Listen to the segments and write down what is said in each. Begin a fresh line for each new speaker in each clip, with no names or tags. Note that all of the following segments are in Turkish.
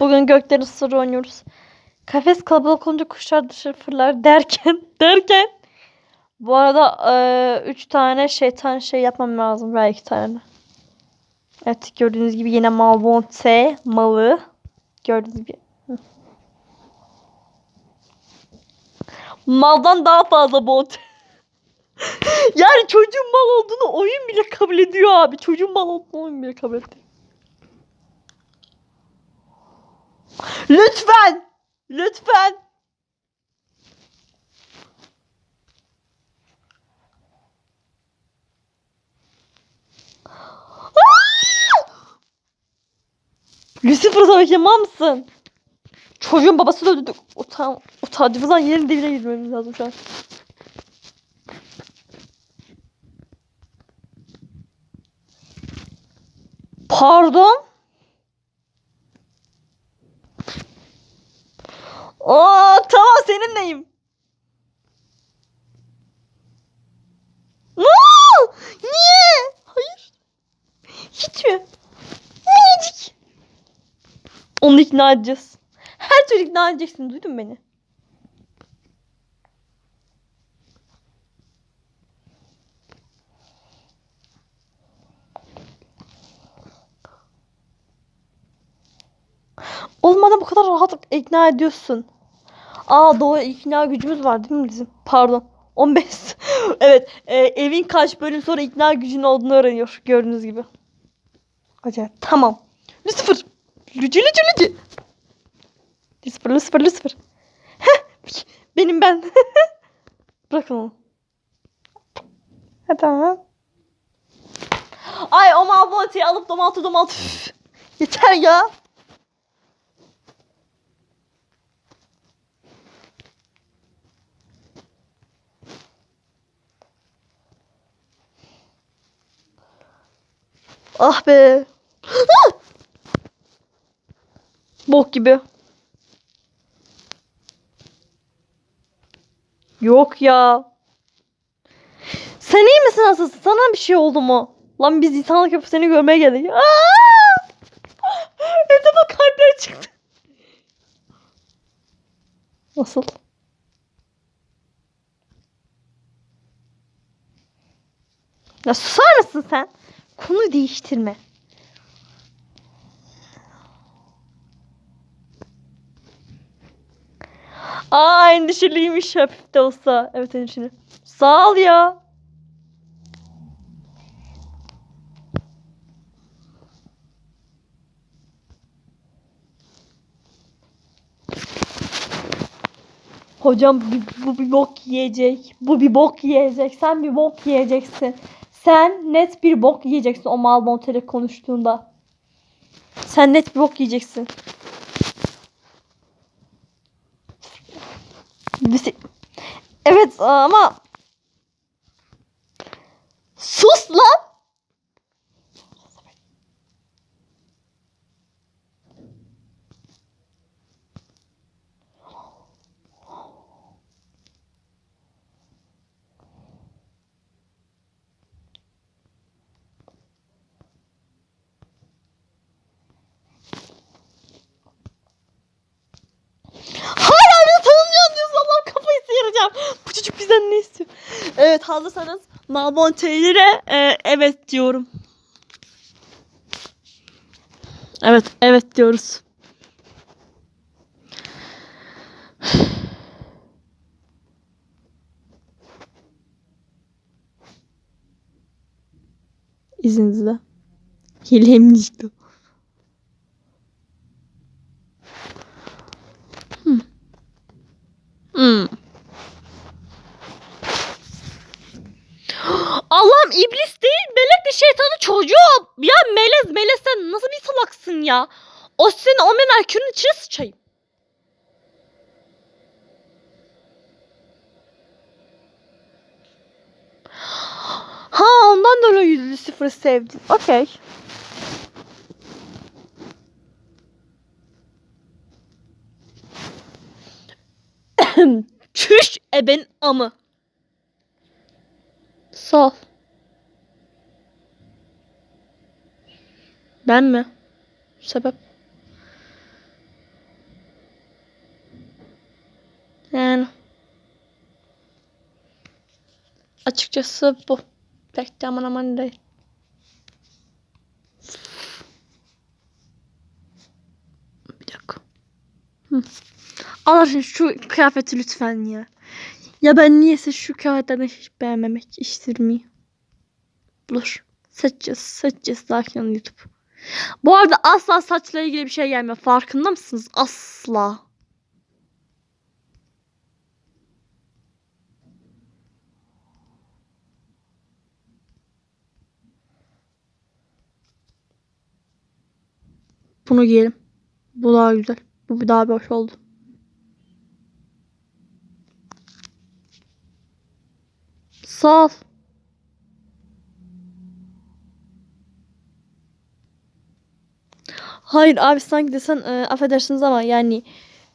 Bugün göklerin sırrı oynuyoruz. Kafes kalabalık olunca kuşlar dışarı fırlar derken derken bu arada eee, üç tane şeytan şey yapmam lazım veya iki tane. Evet gördüğünüz gibi yine Malbonte malı. Gördüğünüz gibi. Maldan daha fazla bot. yani çocuğun mal olduğunu oyun bile kabul ediyor abi. Çocuğun mal olduğunu oyun bile kabul ediyor. Lütfen. Lütfen. Aa! Lucifer tabii yapar mısın? Çocuğun babası da öldü. Utan, utancımızdan yerin dibine girmemiz lazım şu an. Pardon? Aa tamam seninleyim. No! Niye? Hayır. Hiç mi? Minicik. Onu ikna edeceğiz. Her türlü ikna edeceksin. Duydun beni? Olmadan bu kadar rahat ikna ediyorsun. Aa doğru ikna gücümüz var değil mi bizim? Pardon. 15. evet. e, evin kaç bölüm sonra ikna gücünün olduğunu öğreniyor. Gördüğünüz gibi. Acayip. Tamam. Lucifer. Lücü lücü lücü. Lucifer Lucifer. Heh, Benim ben. Bırakın onu. Ha, tamam. Ay o Malbonte'yi alıp domaltı domaltı. Yeter ya. Ah be. Bok gibi. Yok ya. Sen iyi misin asıl? Sana bir şey oldu mu? Lan biz insanlık yapıp seni görmeye geldik. Aa! Evde bak kalpler çıktı. Nasıl? Ya susar mısın sen? Konuyu değiştirme. Aa endişeliymiş hafif de olsa. Evet endişeli. Sağ ol ya. Hocam bu, bu bir bok yiyecek. Bu bir bok yiyecek. Sen bir bok yiyeceksin. Sen net bir bok yiyeceksin o Malmonte'yle konuştuğunda. Sen net bir bok yiyeceksin. Biz- Evet ama sus lan. Hala beni tanımıyor diyorsun. Allah'ım kafayı sıyıracağım. Bu çocuk bizden ne istiyor? Evet hazırsanız Malbon Taylor'e e, evet diyorum. Evet, evet diyoruz. İzninizle. Hilem çıktı. Hmm. Allah'ım iblis değil melek de şeytanı çocuğu. Ya melez melez sen nasıl bir salaksın ya? O senin o menakürün içine sıçayım. Ha ondan dolayı Lucifer'ı sevdin. Okey. Çüş eben amı. Sağ. Ben mi? Sebep? Yani. Açıkçası bu. Pek de aman aman değil. Bir dakika. Hı. Allah aşkına şu kıyafeti lütfen ya. Ya ben niyeyse şu kağıtlarını hiç beğenmemek iştirmeyi. Bulur. Seçeceğiz, seçeceğiz. Sakin YouTube. Bu arada asla saçla ilgili bir şey gelmiyor. Farkında mısınız? Asla. Bunu giyelim. Bu daha güzel. Bu bir daha bir hoş oldu. Sağ ol. Hayır abi sanki desen e, affedersiniz ama yani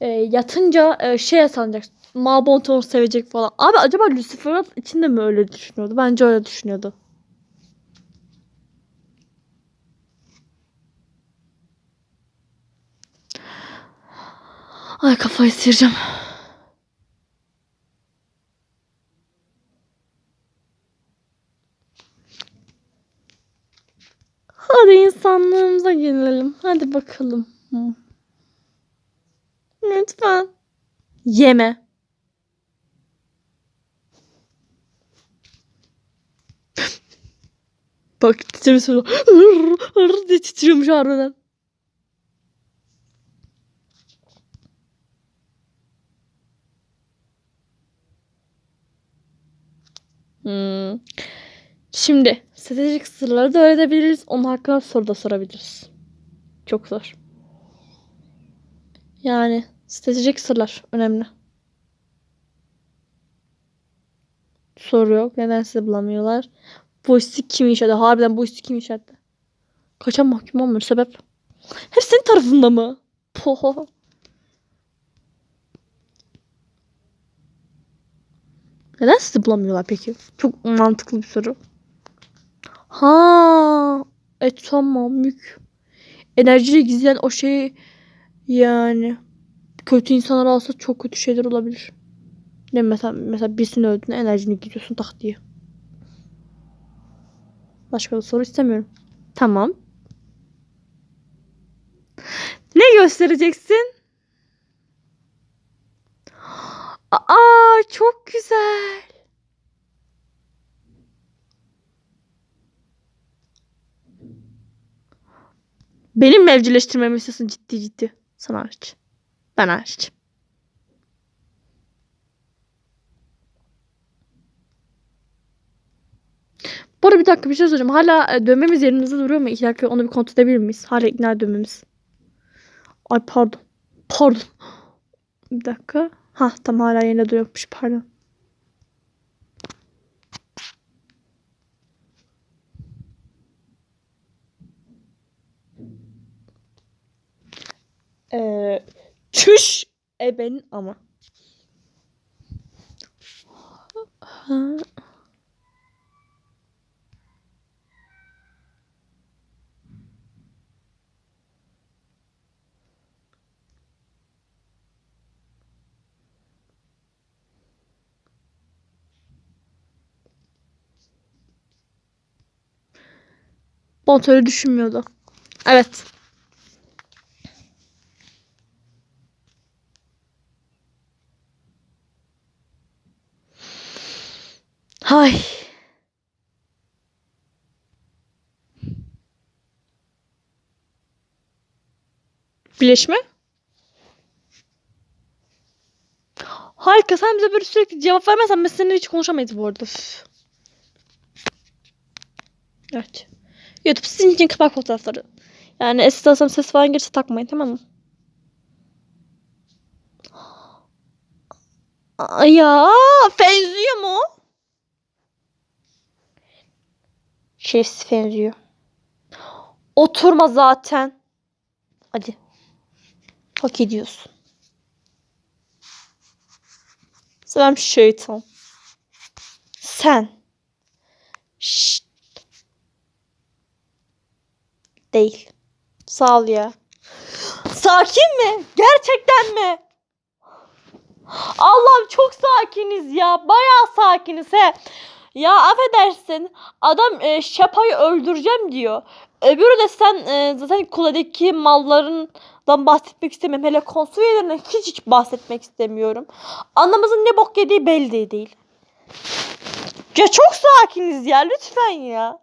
e, yatınca e, şey sanacak. Mabont onu sevecek falan. Abi acaba Lucifer içinde mi öyle düşünüyordu? Bence öyle düşünüyordu. Ay kafayı sıyıracağım. Hadi insanlığımıza gelelim. Hadi bakalım. Lütfen. Yeme. Bak titremesi hır diye titriyormuş harbiden. Hmm. Şimdi stratejik sırları da öğrenebiliriz. Onun hakkında soru da sorabiliriz. Çok zor. Yani stratejik sırlar önemli. Soru yok. Neden sizi bulamıyorlar? Bu işi kim inşadı? Harbiden bu işi kim inşadı? Kaçan mahkum olmuyor sebep? Hep senin tarafında mı? Poho. Neden sizi bulamıyorlar peki? Çok mantıklı bir soru. Ha, e tamam mük. Enerjiyi gizleyen o şey yani kötü insanlar alsa çok kötü şeyler olabilir. Ne mesela mesela birisini öldüğünde enerjini gidiyorsun tak diye. Başka da soru istemiyorum. Tamam. Ne göstereceksin? Aa çok güzel. Benim mi evcilleştirmemi istiyorsun ciddi ciddi? Sana hariç. Ben hariç. Bu arada bir dakika bir şey soracağım. Hala e, dövmemiz yerimizde duruyor mu? İki dakika onu bir kontrol edebilir miyiz? Hala ikna dövmemiz. Ay pardon. Pardon. Bir dakika. Ha tam hala yerinde duruyormuş pardon. Ee, çüş ebenin ama. Ha. Bont öyle düşünmüyordu. Evet. Hay. Birleşme. Harika. Sen bize böyle sürekli cevap vermezsen biz seninle hiç konuşamayız bu arada. Üf. Evet. YouTube sizin için kapak fotoğrafları. Yani esasım ses falan gelirse takmayın tamam mı? Ya benziyor mu? Şerefsiz benziyor. Oturma zaten. Hadi. Hak ediyorsun. Sen şeytan. Sen. Şşt. Değil. Sağ ol ya. Sakin mi? Gerçekten mi? Allah'ım çok sakiniz ya. Bayağı sakiniz he. Ya affedersin. Adam e, Şapa'yı öldüreceğim diyor. Öbürü de sen e, zaten kuledeki mallarından bahsetmek istemiyorum. Hele konsolyelerine hiç hiç bahsetmek istemiyorum. Anamızın ne bok yediği belli değil. Ya çok sakiniz ya lütfen ya.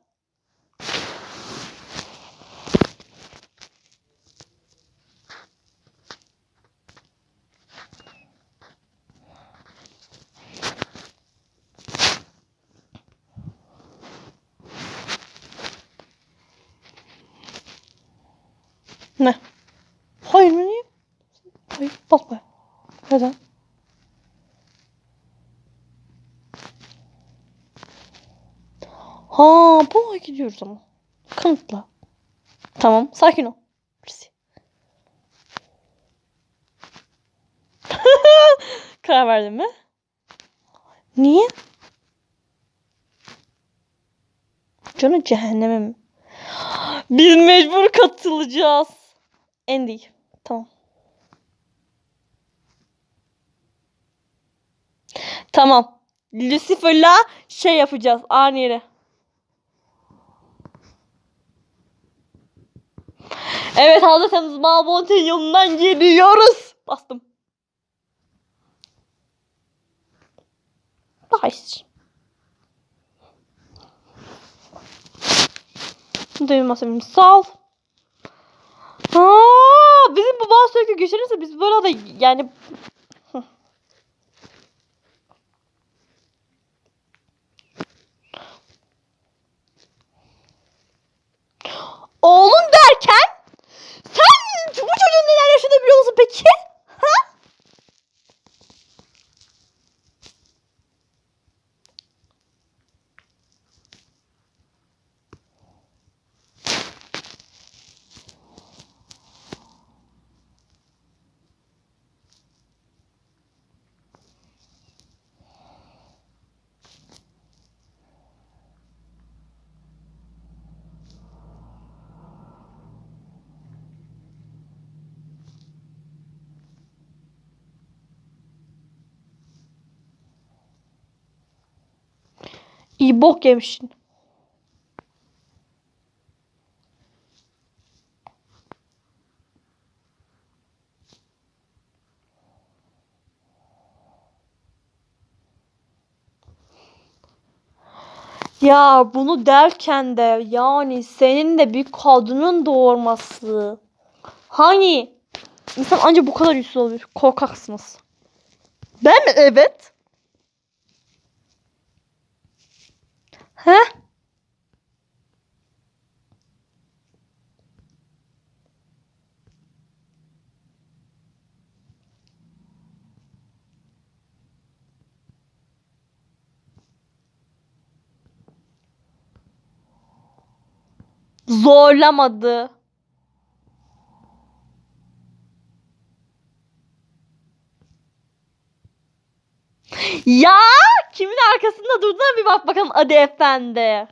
Ne? Hayır mı niye? Hayır bakma. Neden? Ha bu gidiyoruz ama. Kanıtla. Tamam sakin ol. Karar verdin mi? Niye? Canı cehenneme mi? Biz mecbur katılacağız. Andy. Tamam. Tamam. Lucifer'la şey yapacağız. Aynı yere. Evet hazırsanız Malbonte'nin yolundan gidiyoruz. Bastım. Nice. Duymasın sağ ol. Aa, bizim bu bazı sürekli güçlenirse biz burada yani Hı. Oğlum derken sen bu çocuğun neler yaşadığını biliyor musun peki? Ha? İyi bok yemişsin. Ya bunu derken de yani senin de bir kadının doğurması. Hani insan ancak bu kadar yüzsüz olabilir. Korkaksınız. Ben mi? Evet. He? Zorlamadı. Ya arkasında durduğuna bir bak bakalım Adi Efendi.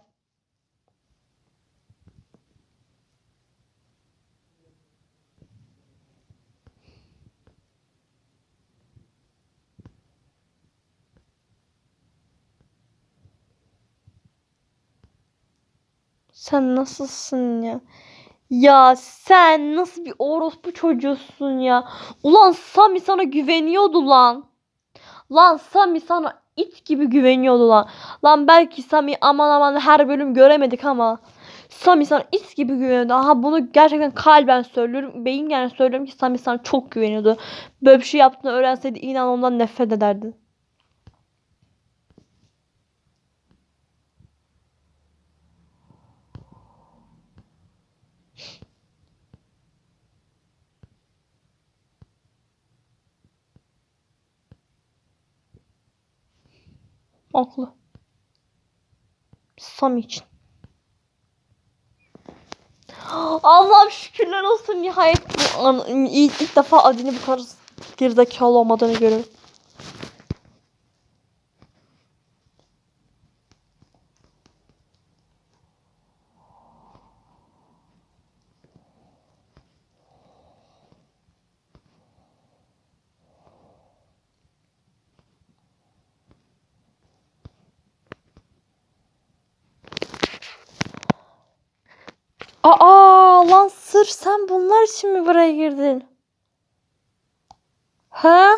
Sen nasılsın ya? Ya sen nasıl bir orospu çocuğusun ya? Ulan Sami sana güveniyordu lan. Lan Sami sana it gibi güveniyordu lan. Lan belki Sami aman aman her bölüm göremedik ama Sami sana it gibi güveniyordu. Aha bunu gerçekten kalben söylüyorum. Beyin yani söylüyorum ki Sami sana çok güveniyordu. Böyle bir şey yaptığını öğrenseydi inan ondan nefret ederdi. Haklı. Sami için. Allah'ım şükürler olsun nihayet bu an, ilk, ilk defa Adin'i bu kadar gerizekalı olmadığını görüyorum. Bunlar için mi buraya girdin? Ha?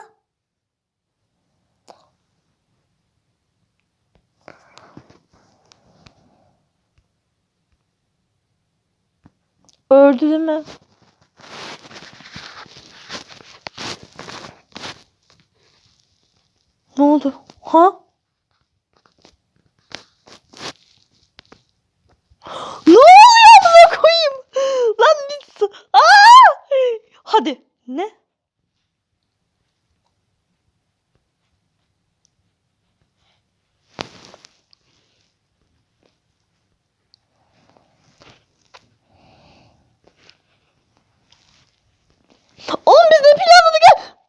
Öldü değil mi? Ne oldu? Ha? Ne oluyor amına koyayım? Lan bir... Aa! Hadi. Ne? Oğlum biz ne planladık ya?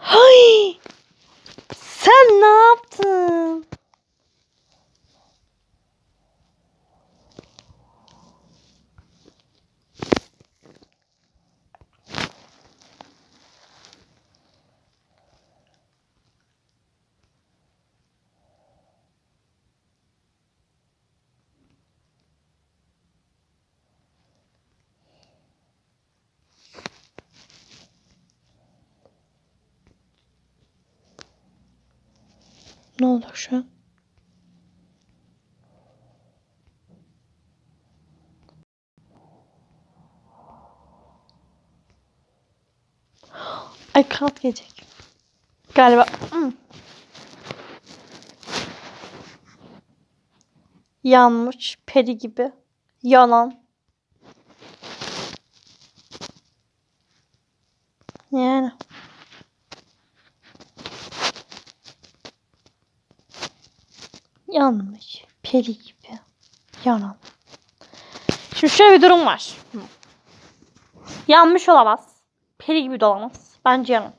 Hay! Sen ne yaptın? Ne olur şu an? Ay kanat gelecek. Galiba. Hmm. Yanmış. Peri gibi. Yalan. Yani. Yanmış. Peri gibi. Yalan. Şimdi şöyle bir durum var. Yanmış olamaz. Peri gibi de olamaz. Bence yalan.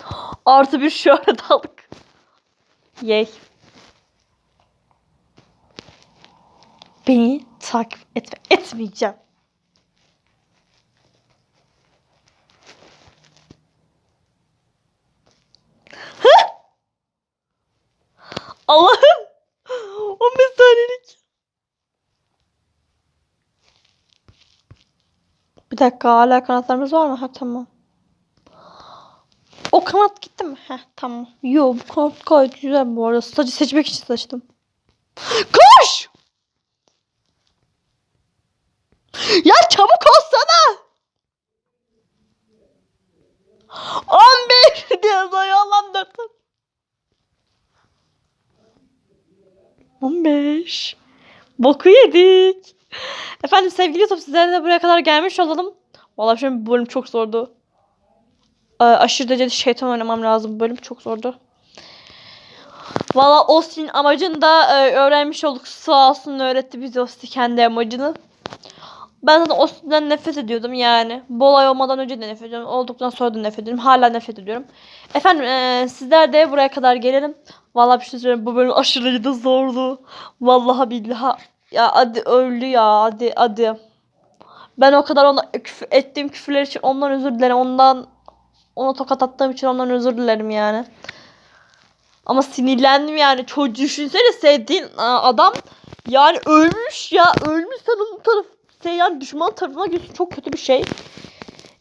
Artı bir şöhret aldık. Yay. Beni takip etme. Etmeyeceğim. Allah'ım. 15 saniyelik. Bir dakika hala kanatlarımız var mı? Ha tamam. O kanat gitti mi? Heh tamam. Yo bu kanat gayet güzel bu arada. Sadece seçmek için seçtim. Koş! 15. Boku yedik. Efendim sevgili YouTube sizlere de buraya kadar gelmiş olalım. Vallahi şimdi bölüm çok zordu. Ee, aşırı derecede şeytan oynamam lazım. Bu bölüm çok zordu. Valla Austin amacını da e, öğrenmiş olduk. Sağ olsun öğretti bize Austin kendi amacını. Ben zaten Austin'den nefret ediyordum yani. Bu olay olmadan önce de nefret ediyordum. Olduktan sonra da nefret ediyorum. Hala nefret ediyorum. Efendim e, sizler de buraya kadar gelelim. Vallahi bir şey söyleyeyim. Bu bölüm aşırı da zordu. Vallahi billahi. Ya hadi öldü ya. Hadi hadi. Ben o kadar ona küfür ettiğim küfürler için ondan özür dilerim. Ondan ona tokat attığım için ondan özür dilerim yani. Ama sinirlendim yani. Çocuğu düşünsene sevdiğin adam yani ölmüş ya. Ölmüş sen onun taraf yani düşman tarafına geçiyorsun. Çok kötü bir şey.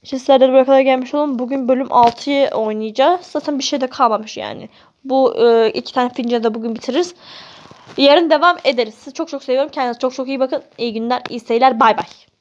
İşte sizlerle buraya kadar gelmiş olun. Bugün bölüm 6'yı oynayacağız. Zaten bir şey de kalmamış yani. Bu e, iki tane fincanı da bugün bitiririz. Yarın devam ederiz. Sizi çok çok seviyorum. Kendinize çok çok iyi bakın. İyi günler, iyi seyirler. Bay bay.